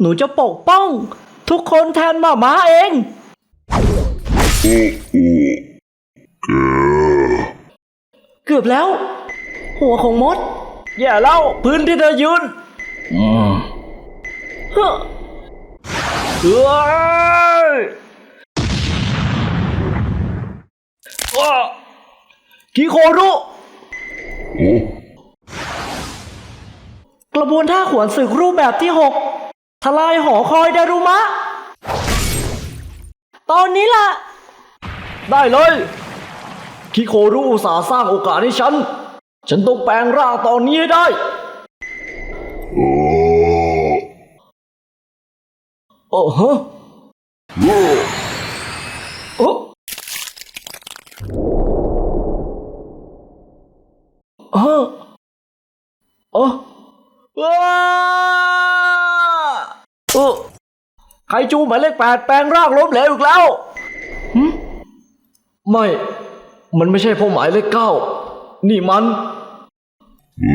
หนูจะปกป้อง ทุกคนแทนหมาม้าเอง โอ้โอ้แกเกือบแล้ว หัวของมด อย่าเล่าพื้นที่เธอยืนอืมเฮ้อเฮ้ยอ้อกิโครุ โอ้กระบวนท่าขวนศึกรูปแบบที่หก ทลายหอคอยดารุมะ ตอนนี้ล่ะ ได้เลย คิโครุอุตสาห์สร้างโอกาสให้ฉัน ฉันต้องแปลงร่างตอนนี้ให้ได้ โอ้โอ้ฮะ โอ้ โอ้ฮะโอ้ว้าโอ้ ไคจูหมายเลขแปดแปลงร่างล้มเหลวอีกแล้วหึไม่ มันไม่ใช่เพ่อหมายเลขเก้า นี่มันเอ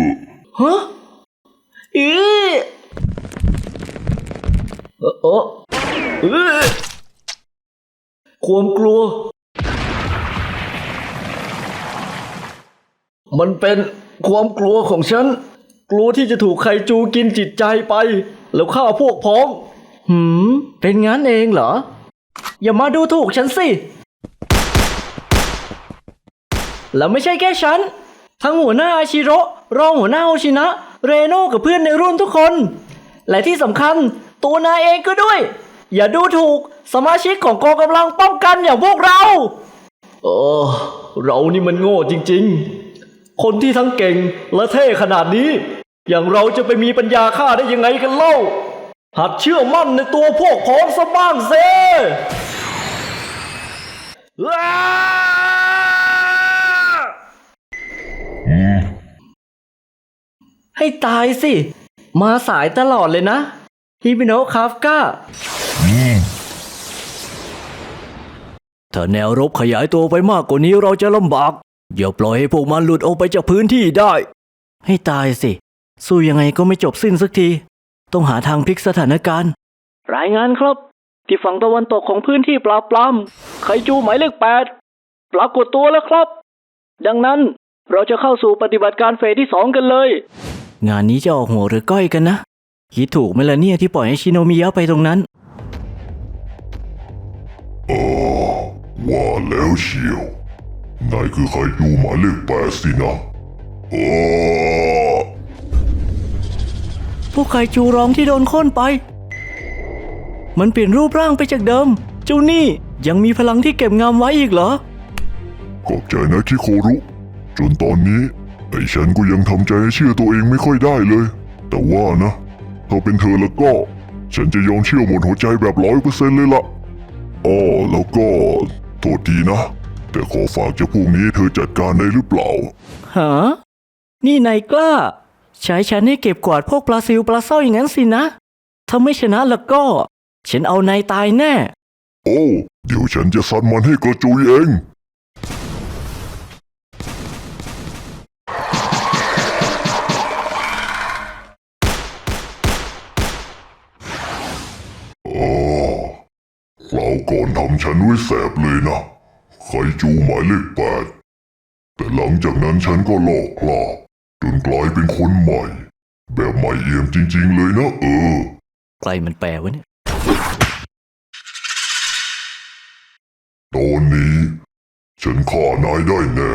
อฮะอีเออเออเออความกลัว มันเป็นความกลัวของฉัน กลัวที่จะถูกไคจูกินจิตใจไป แล้วฆ่าพวกพ้อง หืม เป็นงั้นเองเหรอ อย่ามาดูถูกฉันสิ แล้วไม่ใช่แค่ฉัน ทั้งหัวหน้าอาชิโร่รองหัวหน้าโอชินะ เรโน่กับเพื่อนในรุ่นทุกคน และที่สำคัญตัวนายเองก็ด้วย อย่าดูถูกสมาชิกของกองกำลังป้องกันอย่างพวกเรา เออ เรานี่มันโง่จริง ๆ คนที่ทั้งเก่งและเท่ขนาดนี้ อย่างเราจะไปมีปัญญาฆ่าได้ยังไงกันเล่า หัดเชื่อมั่นในตัวพวกพ้องซะบ้างเซอ้าอืมให้ตายสิ มาสายตลอดเลยนะฮิบิโนะคาฟกาอืมถ้าแนวรบขยายตัวไปมากกว่านี้เราจะลำบาก อย่าปล่อยให้พวกมันหลุดออกไปจากพื้นที่ได้ ให้ตายสิ สู้ยังไงก็ไม่จบสิ้นสักที ต้องหาทางพลิกสถานการณ์ รายงานครับ ที่ฝั่งตะวันตกของพื้นที่ปราบปรามไคจูหมายเลขแปดปรากฏตัวแล้วครับ ดังนั้นเราจะเข้าสู่ปฏิบัติการเฟสที่สองกันเลย งานนี้จะออกหัวหรือก้อยกันนะ คิดถูกไหมล่ะเนี่ยที่ปล่อยให้ชิโนมิยะไปตรงนั้นอ่าว่าแล้วเชียวนายคือใครอยู่หมายเลขแปดสินะอ้า พวกไคจูร้องที่โดนโค่นไป มันเปลี่ยนรูปร่างไปจากเดิม เจ้านี่ยังมีพลังที่เก็บงามไว้อีกเหรอ ขอบใจนะคิโครุ จนตอนนี้ไอ้ฉันก็ยังทำใจให้เชื่อตัวเองไม่ค่อยได้เลย แต่ว่านะถ้าเป็นเธอแล้วก็ ฉันจะยอมเชื่อหมดหัวใจแบบร้อยเปอร์เซ็นต์เลยล่ะอ้อแล้วก็โทษทีนะ แต่ขอฝากเจ้าพวกนี้ให้เธอจัดการได้หรือเปล่า ฮะ นี่นายกล้า ใช้ฉันให้เก็บกวาดพวกปลาซิวปลาเศร้าอย่างนั้นสินะ ถ้าไม่ชนะแล้วก็ ฉันเอานายตายแน่ โอ้ เดี๋ยวฉันจะซัดมันให้กระจุยเอง อ๋อคราวก่อนทำฉันไว้แสบเลยนะไคจูหมายเลขแปด แต่หลังจากนั้นฉันก็หลอกพลาด จนกลายเป็นคนใหม่ แบบใหม่เอี่ยมจริง ๆ เลยนะเออ ใครมันแปลวะเนี่ย ตอนนี้ ฉันฆ่านายได้แน่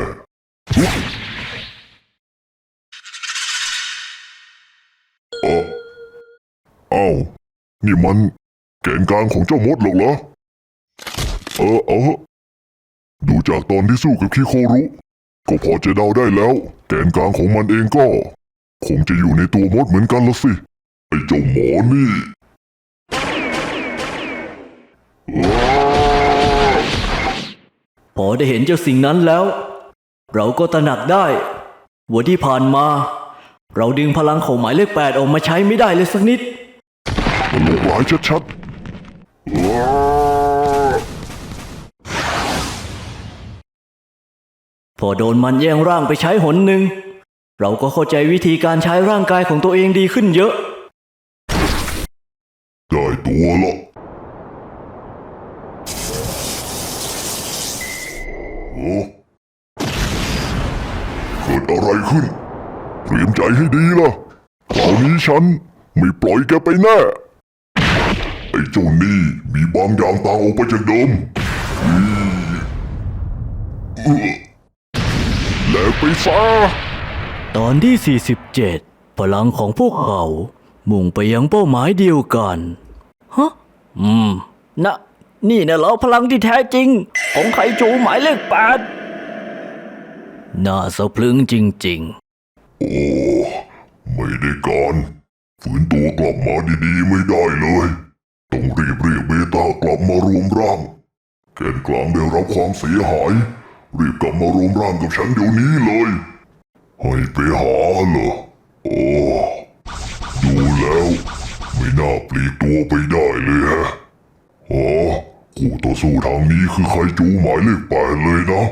เอ้าเอ้า นี่มัน แกนกลางของเจ้ามดหรอกเหรอ เออเออดูจากตอนที่สู้กับคิโครุ ก็พอจะเดาได้แล้ว แกนกลางของมันเองก็ คงจะอยู่ในตัวมดเหมือนกันละสิ ไอ้เจ้าหมอนี่พอได้เห็นเจ้าสิ่งนั้นแล้ว เราก็ตระหนักได้ว่าที่ผ่านมา เราดึงพลังของหมายเลขแปดออกมาใช้ไม่ได้เลยสักนิดมันหลอกหลายชัดๆ พอโดนมันแย่งร่างไปใช้หนหนึ่ง เราก็เข้าใจวิธีการใช้ร่างกายของตัวเองดีขึ้นเยอะ ได้ตัวละโอ้เกิดอะไรขึ้น เตรียมใจให้ดีล่ะคราวนี้ฉันไม่ปล่อยแกไปแน่ ไอ้เจ้านี่มีบางอย่างต่างออกไปจากเดิมอืม เออแหลกไปซะตอนที่ 47 พลังของพวกเขา มุ่งไปยังเป้าหมายเดียวกัน ฮะ อืม นะ นี่นะเหรอพลังที่แท้จริง ของไคจูหมายเลขแปดน่าสะพรึงจริง โอ้ไม่ได้การฝืนตัวกลับมาดีๆไม่ได้เลย ต้องรีบเรียกเบตากลับมารวมร่างแกนกลางได้รับความเสียหาย รีบกลับมารวมร่างกับฉันเดี๋ยวนี้เลยให้ไปหาเหรอโอ้ดูแล้ว ไม่น่าปลีกตัวไปได้เลยฮะอ๋อคู่ต่อสู้ทางนี้คือไคจูหมายเลขแปดเลยนะ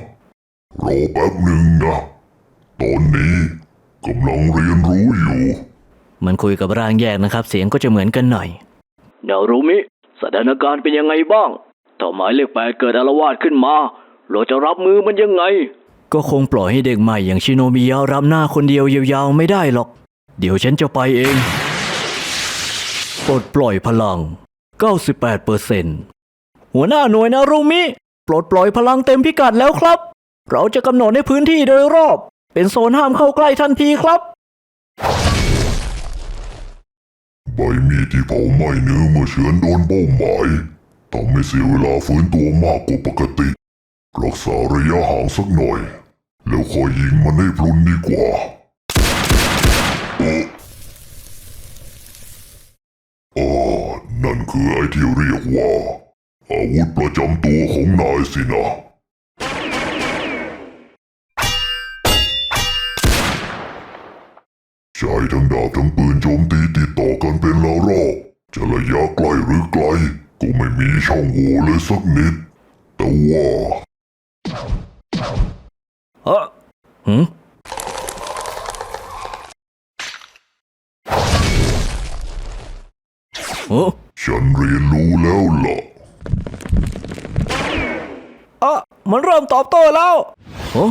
รอแป๊บหนึ่งนะ ตอนนี้กำลังเรียนรู้อยู่ๆมันคุยกับร่างแยกนะครับ เสียงก็จะเหมือนกันหน่อยนารุมิ สถานการณ์เป็นยังไงบ้าง ถ้าหมายเลขแปดเกิดอารวาสขึ้นมา เราจะรับมือมันยังไง ก็คงปล่อยให้เด็กใหม่อย่างชิโนมิยะรับหน้าคนเดียวยาวๆไม่ได้หรอก เดี๋ยวฉันจะไปเอง ปลดปล่อยพลัง 98%หัวหน้าหน่วยนารุมิ ปลดปล่อยพลังเต็มพิกัดแล้วครับ เราจะกำหนดในพื้นที่โดยรอบ เป็นโซนห้ามเข้าใกล้ทันทีครับใบมีดที่เผาไหม้เนื้อเมื่อเฉือนโดนเป้าหมายต้องไม่เสียเวลาฟื้นตัวมากกว่าปกติ รักษาระยะห่างสักหน่อย แล้วคอยยิงมันให้พลุนดีกว่าอ้อ๋อนั่นคือไอ้ที่เรียกว่า อาวุธประจำตัวของนายสินะใช้ทั้งดาบทั้งปืนโจมตีติดต่อกันเป็นละรอบจะระยะใกล้หรือไกล ก็ไม่มีช่องโหว่เลยสักนิด แต่ว่า เฮ้หืมโอ้ฉันเรียนรู้แล้วล่ะอะมันเริ่มตอบโต้แล้วโอ้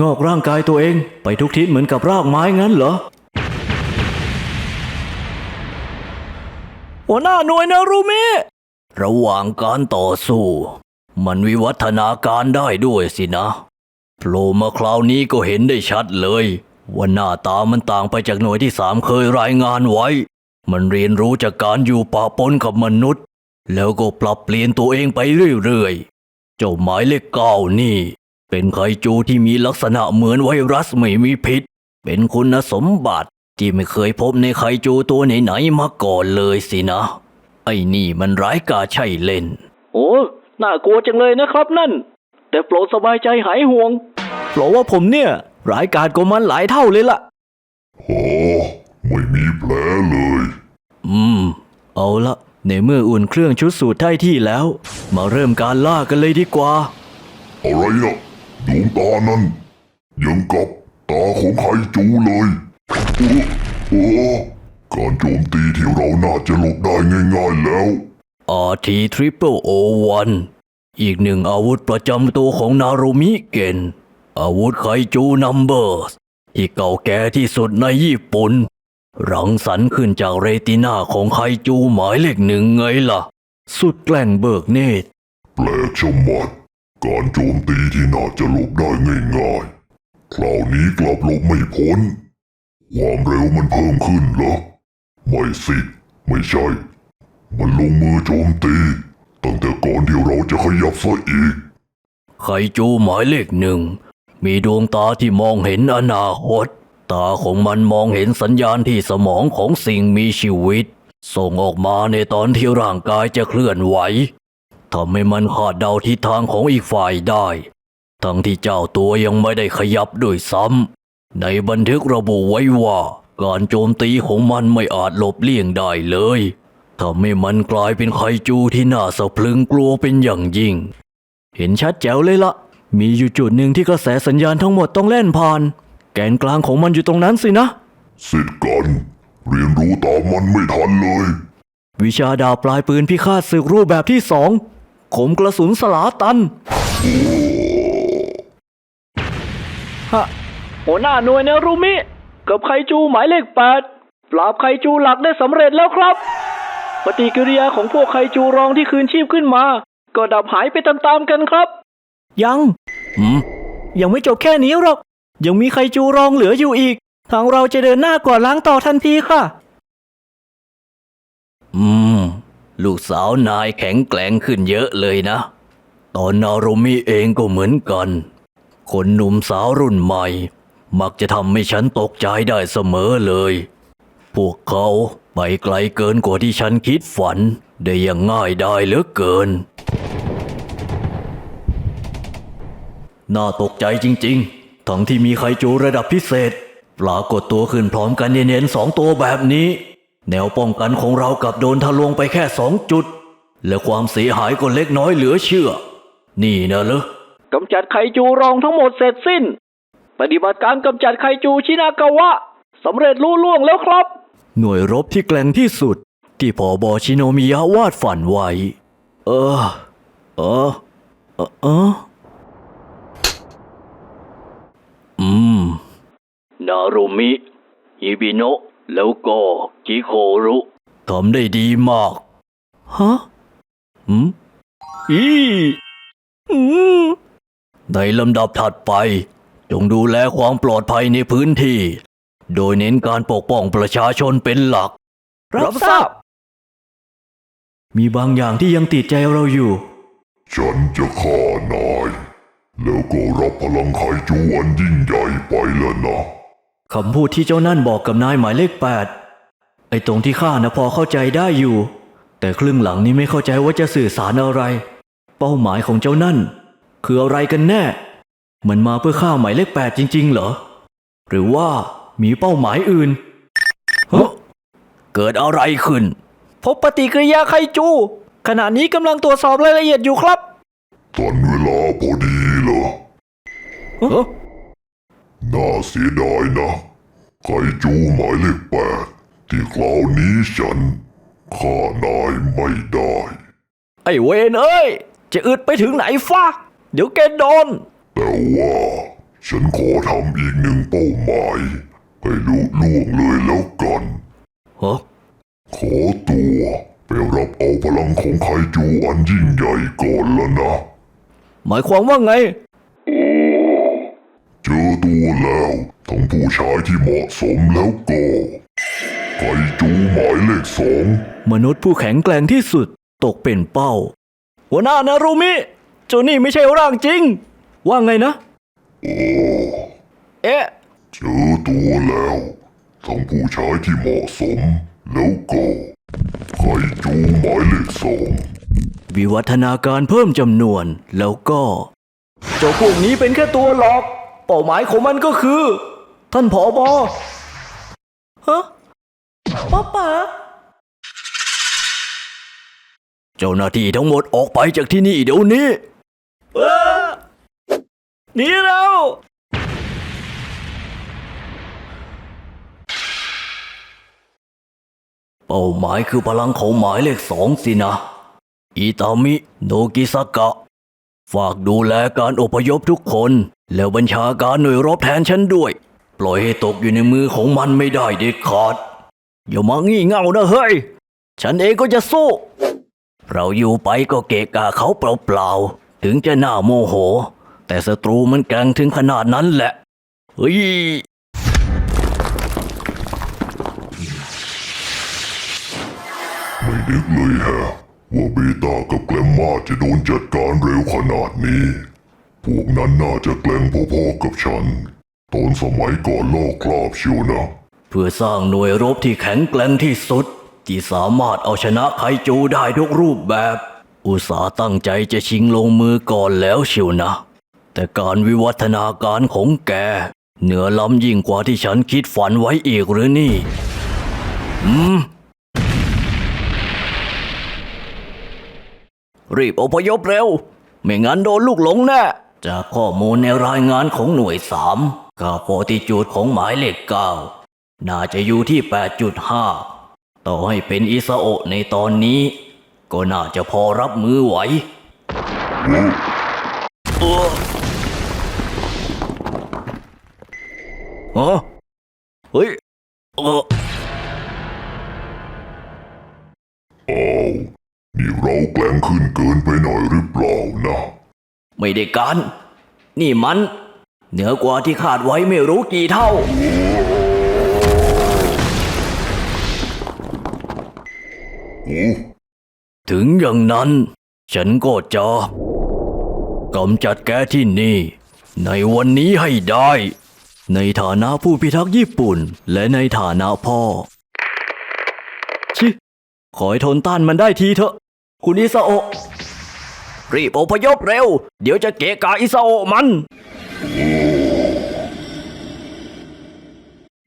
งอกร่างกายตัวเองไปทุกทิศเหมือนกับรากไม้งั้นเหรอ หัวหน้าหน่วยนารุมิ ระหว่างการต่อสู้ มันวิวัฒนาการได้ด้วยสินะโผล่มาคราวนี้ก็เห็นได้ชัดเลย ว่าหน้าตามันต่างไปจากหน่วยที่สามเคยรายงานไว้ มันเรียนรู้จากการอยู่ปะปนกับมนุษย์ แล้วก็ปรับเปลี่ยนตัวเองไปเรื่อยๆ เจ้าหมายเลขเก้านี่ เป็นไคจูที่มีลักษณะเหมือนไวรัสไม่มีพิษ เป็นคุณสมบัติ ที่ไม่เคยพบในไคจูตัวไหนๆมาก่อนเลยสินะ ไอ้นี่มันร้ายกาจใช่เล่น โอ้น่ากลัวจังเลยนะครับนั่น แต่โปรดสบายใจหายห่วงเพราะว่าผมเนี่ย ร้ายกาจกว่ามันหลายเท่าเลยล่ะ โอ้ไม่มีแผลเลย อืม เอาละ ในเมื่ออุ่นเครื่องชุดสูตรได้ที่แล้ว มาเริ่มการล่ากันเลยดีกว่า อะไรนะดวงตานั้นยังกับตาของไคจูเลย โอ้โอ้ การโจมตีที่เราน่าจะหลบได้ง่ายๆแล้ว RT Triple O 1อีกหนึ่งอาวุธประจำตัวของนารุมิเกน อาวุธไคจูนัมเบอร์สที่เก่าแก่ที่สุดในญี่ปุ่น รังสรรค์ขึ้นจากเรตินาของไคจูหมายเลขหนึ่งไงล่ะ สุดแกล้งเบิกเนตรแปลกชะมัด การโจมตีที่น่าจะหลบได้ง่ายๆ คราวนี้กลับหลบไม่พ้น ความเร็วมันเพิ่มขึ้นเหรอ ไม่สิ ไม่ใช่ มันลงมือโจมตี ตั้งแต่ก่อนที่เราจะขยับซะอีก ไคจูหมายเลขหนึ่ง มีดวงตาที่มองเห็นอนาคต ตาของมันมองเห็นสัญญาณที่สมองของสิ่งมีชีวิต ส่งออกมาในตอนที่ร่างกายจะเคลื่อนไหวทำให้มันคาดเดาทิศทางของอีกฝ่ายได้ ทั้งที่เจ้าตัวยังไม่ได้ขยับด้วยซ้ำ ในบันทึกระบุไว้ว่าการโจมตีของมันไม่อาจหลบเลี่ยงได้เลยทำให้มันกลายเป็นไคจูที่น่าสะพรึงกลัวเป็นอย่างยิ่ง เห็นชัดแจ๋วเลยละ มีอยู่จุดหนึ่งที่กระแสสัญญาณทั้งหมดต้องเล่นผ่าน แกนกลางของมันอยู่ตรงนั้นสินะ สิทธิ์กัน เรียนรู้ตามมันไม่ทันเลย วิชาดาบปลายปืนพิฆาตศึกรูปแบบที่สองขมกระสุนสลาตันฮะ หัวหน้าหน่วยเนรุมิ กับไคจูหมายเลขแปดปราบไคจูหลักได้สำเร็จแล้วครับ ปฏิกิริยาของพวกไคจูรองที่คืนชีพขึ้นมา ก็ดับหายไปตามๆกันครับ ยังอืมยังไม่จบแค่นี้หรอก ยังมีไคจูรองเหลืออยู่อีก ทางเราจะเดินหน้ากว่าล้างต่อทันทีค่ะ อืม ลูกสาวนายแข็งแกร่งขึ้นเยอะเลยนะ ตอนนารุมิเองก็เหมือนกัน คนหนุ่มสาวรุ่นใหม่ มักจะทำให้ฉันตกใจได้เสมอเลย พวกเขาไปไกลเกินกว่าที่ฉันคิดฝัน ได้อย่างง่ายได้เหลือเกิน น่าตกใจจริง ๆ ทั้งที่มีไคจูระดับพิเศษ ปรากฏตัวขึ้นพร้อมกันเนียนๆสองตัวแบบนี้ แนวป้องกันของเรากับโดนทะลวงไปแค่สองจุด และความเสียหายก็เล็กน้อยเหลือเชื่อ นี่นะเหรอกำจัดไคจูรองทั้งหมดเสร็จสิ้น ปฏิบัติการกำจัดไคจูชินากาวะสำเร็จลุล่วงแล้วครับ หน่วยรบที่แกล่งที่สุด ที่พอบอชิโนมิยะวาดฝันไว้ เออ เออ เออเอออืม นารุมิฮิบิโนะแล้วก็จิโครุทำได้ดีมาก ฮะอืมอีอืมในลำดับถัดไป จงดูแลความปลอดภัยในพื้นที่ โดยเน้นการปกป้องประชาชนเป็นหลัก รับทราบ มีบางอย่างที่ยังติดใจเราอยู่ ฉันจะฆ่านาย แล้วก็รับพลังไคจูอันยิ่งใหญ่ไปแล้วนะคำพูดที่เจ้านั่นบอกกับนายหมายเลขแปดไอ้ตรงที่ข้านะพอเข้าใจได้อยู่ แต่ครึ่งหลังนี้ไม่เข้าใจว่าจะสื่อสารอะไร เป้าหมายของเจ้านั่น คืออะไรกันแน่ มันมาเพื่อฆ่าหมายเลขแปดจริง ๆ เหรอ หรือว่ามีเป้าหมายอื่นฮะเกิดอะไรขึ้น พบปฏิกิริยาไคจู ขณะนี้กำลังตรวจสอบรายละเอียดอยู่ครับตอนเวลาพอดีเหรอฮะน่าเสียดายนะไคจูหมายเลขแปดที่คราวนี้ฉันฆ่านายไม่ได้ ไอ้เวนเอ้ย จะอึดไปถึงไหนฟ้าเดี๋ยวแกโดน แต่ว่าฉันขอทำอีกหนึ่งเป้าหมาย ให้ลุล่วงเลยแล้วกัน ฮะ ขอตัวไปรับเอาพลังของไคจูอันยิ่งใหญ่ก่อนแล้วนะ หมายความว่าไง เจอตัวแล้วทั้งผู้ชายที่เหมาะสมแล้วก็ไคจูหมายเลขสองมนุษย์ผู้แข็งแกร่งที่สุดตกเป็นเป้า หัวหน้านารุมิเจ้านี่ไม่ใช่ร่างจริง ว่าไงนะเอ๊ะ เจอตัวแล้วทั้งผู้ชายที่เหมาะสม แล้วก็ไคจูหมายเลขสองวิวัฒนาการเพิ่มจำนวนแล้วก็ เจ้าพวกนี้เป็นแค่ตัวหลอก เป้าหมายของมันก็คือ ท่านผอบอฮะป้าป๋าเจ้าหน้าที่ทั้งหมดออกไปจากที่นี่เดี๋ยวนี้เออ หนีแล้วเป้าหมายคือพลังของหมายเลขสองสินะ อิตามิ โนกิสกะ ฝากดูแลการอพยพทุกคน แล้วบัญชาการหน่วยรบแทนฉันด้วย ปล่อยให้ตกอยู่ในมือของมันไม่ได้เด็ดขาด อย่ามางี่เง่านะเฮ้ย ฉันเองก็จะสู้ เราอยู่ไปก็เกะกะเขาเปล่าๆ ถึงจะหน่าโมโห แต่ศัตรูมันแกร่งถึงขนาดนั้นแหละ เฮ้ย ไม่นึกเลยแฮะ ว่าเบต้ากับแกลมมาจะโดนจัดการเร็วขนาดนี้ พวกนั้นน่าจะแกล้งพอๆกับฉัน ตอนสมัยก่อนลอกคราบเชียวนะ เพื่อสร้างหน่วยรบที่แข็งแกร่งที่สุด ที่สามารถเอาชนะไคจูได้ทุกรูปแบบ อุตสาห์ตั้งใจจะชิงลงมือก่อนแล้วเชียวนะ แต่การวิวัฒนาการของแก เหนือล้ำยิ่งกว่าที่ฉันคิดฝันไว้อีกหรือนี่ อืม รีบอพยพเร็ว ไม่งั้นโดนลูกหลงแน่ จากข้อมูลในรายงานของหน่วยสามกาโปติจูดของหมายเลขเก้าน่าจะอยู่ที่ 8.5 ต่อให้เป็นอิซาโอะในตอนนี้ ก็น่าจะพอรับมือไหวเออฮะเฮ้ยเอออ้าวนี่เราแกล้งขึ้นเกินไปหน่อยหรือเปล่านะ ไม่ได้การ นี่มัน เหนือกว่าที่คาดไว้ไม่รู้กี่เท่า โอ้ถึงอย่างนั้น ฉันก็จะกำจัดแกที่นี่ ในวันนี้ให้ได้ ในฐานะผู้พิทักษ์ญี่ปุ่น และในฐานะพ่อ ชิ ขอให้ทนต้านมันได้ทีเถอะ คุณอิซาโอะรีบอพยพเร็ว เดี๋ยวจะเกะกะอิซาโอะมัน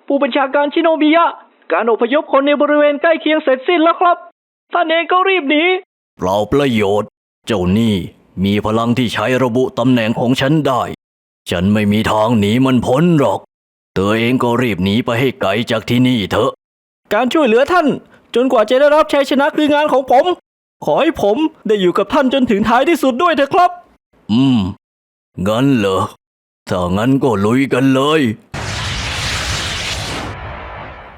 ผู้บัญชาการชิโนบิยะ การอพยพคนในบริเวณใกล้เคียงเสร็จสิ้นแล้วครับ ท่านเองก็รีบหนีเปล่าประโยชน์ เจ้านี่มีพลังที่ใช้ระบุตำแหน่งของฉันได้ ฉันไม่มีทางหนีมันพ้นหรอก เธอเองก็รีบหนีไปให้ไกลจากที่นี่เถอะ การช่วยเหลือท่าน จนกว่าจะได้รับชัยชนะคืองานของผม ขอให้ผมได้อยู่กับท่านจนถึงท้ายที่สุดด้วยเถอะครับ อืม งั้นเหรอ ถ้างั้นก็ลุยกันเลย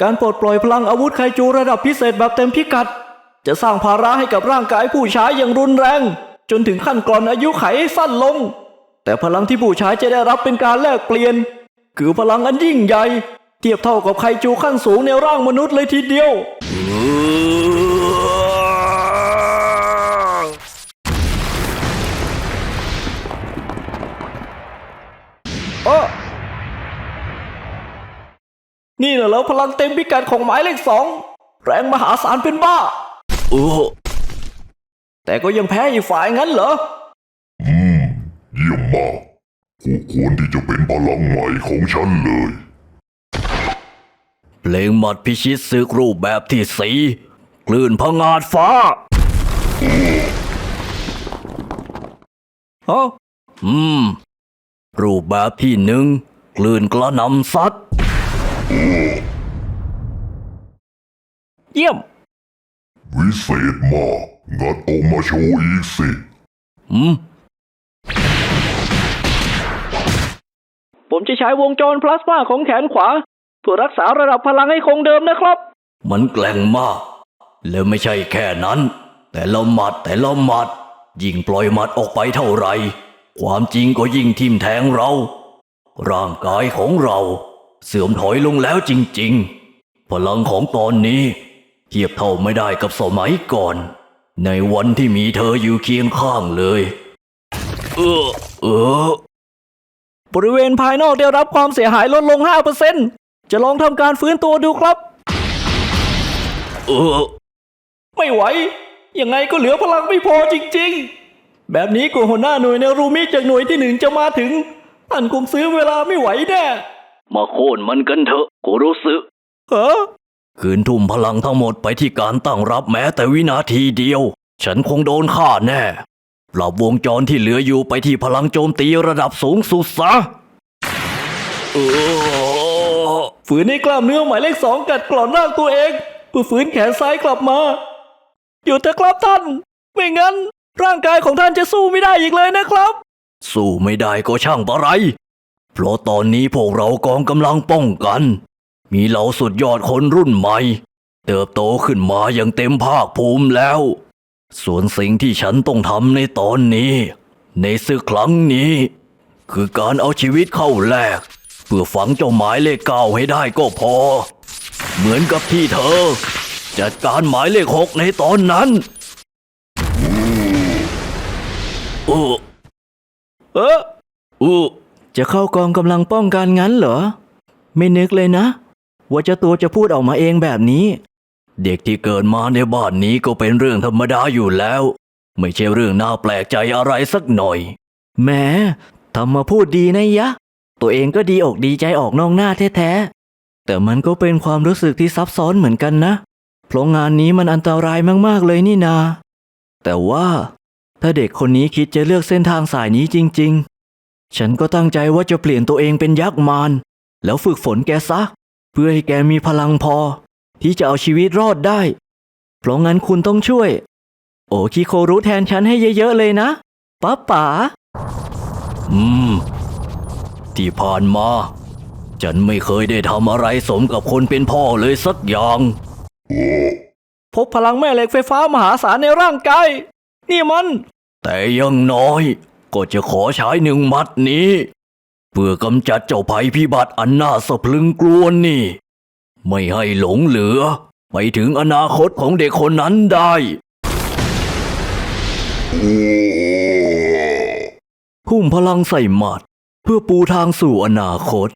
การปลดปล่อยพลังอาวุธไคจูระดับพิเศษแบบเต็มพิกัด จะสร้างภาระให้กับร่างกายผู้ใช้อย่างรุนแรง จนถึงขั้นกรอนอายุไขให้สั้นลง แต่พลังที่ผู้ใช้จะได้รับเป็นการแลกเปลี่ยน คือพลังอันยิ่งใหญ่ เทียบเท่ากับไคจูขั้นสูงในร่างมนุษย์เลยทีเดียวเออนี่น่ะเหรอพลังเต็มพิกัดของหมายเลขสองแรงมหาศาลเป็นบ้าเออแต่ก็ยังแพ้อีกฝ่ายงั้นเหรออืม เยี่ยมมากคู่ควรที่จะเป็นพลังใหม่ของฉันเลย เพลงหมัดพิชิตศึกรูปแบบที่สีคลื่นพงาดฟ้าฮะอืม รูปแบบที่หนึ่งคลื่นกระหนำซัดเยี่ยม วิเศษมากงัดออกมาโชว์อีกสิ อืม ผมจะใช้วงจรพลาสมาของแขนขวา เพื่อรักษาระดับพลังให้คงเดิมนะครับ มันแกล่งมาก แล้วไม่ใช่แค่นั้น แต่ละหมัดแต่ละหมัด ยิ่งปล่อยหมัดออกไปเท่าไหร่ ความจริงก็ยิ่งทิ่มแทงเรา ร่างกายของเรา เสื่อมถอยลงแล้วจริง ๆ พลังของตอนนี้ เทียบเท่าไม่ได้กับสมัยก่อน ในวันที่มีเธออยู่เคียงข้างเลย เออ เออ บริเวณภายนอกได้รับความเสียหายลดลง 5%จะลองทำการฟื้นตัวดูครับ เออ ไม่ไหว ยังไงก็เหลือพลังไม่พอจริงๆ แบบนี้กูหัวหน้าหน่วยในรูมิจากหน่วยที่หนึ่งจะมาถึงท่านคงซื้อเวลาไม่ไหวแน่ มาโค่นมันกันเถอะกูรู้สึกเออคืนทุ่มพลังทั้งหมดไปที่การตั้งรับแม้แต่วินาทีเดียว ฉันคงโดนฆ่าแน่ ปรับวงจรที่เหลืออยู่ไปที่พลังโจมตีระดับสูงสุดซะเออฝืนให้กล้ามเนื้อหมายเลขสองกัดกร่อนร่างตัวเองเพื่อฝืนแขนซ้ายกลับมาหยุดเถอะครับท่าน ไม่งั้น ร่างกายของท่านจะสู้ไม่ได้อีกเลยนะครับ สู้ไม่ได้ก็ช่างปะไร เพราะตอนนี้พวกเรากองกำลังป้องกัน มีเหล่าสุดยอดคนรุ่นใหม่ เติบโตขึ้นมาอย่างเต็มภาคภูมิแล้ว ส่วนสิ่งที่ฉันต้องทำในตอนนี้ ในศึกครั้งนี้ คือการเอาชีวิตเข้าแลกเพื่อฝังเจ้าหมายเลขเก้าให้ได้ก็พอ เหมือนกับที่เธอ จัดการหมายเลขหกในตอนนั้นเออเออเออจะเข้ากองกำลังป้องกันงั้นเหรอ ไม่นึกเลยนะ ว่าเจ้าตัวจะพูดออกมาเองแบบนี้ เด็กที่เกิดมาในบ้านนี้ก็เป็นเรื่องธรรมดาอยู่แล้ว ไม่ใช่เรื่องน่าแปลกใจอะไรสักหน่อย แหม้ทำมาพูดดีนะยะ ตัวเองก็ดีอกดีใจออกนอกหน้าแท้ๆ แต่มันก็เป็นความรู้สึกที่ซับซ้อนเหมือนกันนะ เพราะงานนี้มันอันตรายมากๆเลยนี่นา แต่ว่า ถ้าเด็กคนนี้คิดจะเลือกเส้นทางสายนี้จริง ๆ ฉันก็ตั้งใจว่าจะเปลี่ยนตัวเองเป็นยักษ์มารแล้วฝึกฝนแกซะ เพื่อให้แกมีพลังพอ ที่จะเอาชีวิตรอดได้ เพราะงั้นคุณต้องช่วย โอคิโครู้แทนฉันให้เยอะๆเลยนะป้าป๋า อืม ที่ผ่านมา ฉันไม่เคยได้ทำอะไรสมกับคนเป็นพ่อเลยสักอย่าง พบพลังแม่เหล็กไฟฟ้ามหาศาลในร่างกาย นี่มัน แต่อยังน้อย ก็จะขอใช้หนึ่งมัดนี้ เพื่อกำจัดเจ้าภัยพิบัติอันน่าสะพรึงกลัวนี่ ไม่ให้หลงเหลือ ไปถึงอนาคตของเด็กคนนั้นได้ พุ่มพลังใส่หมัด เพื่อปูทางสู่อนาคต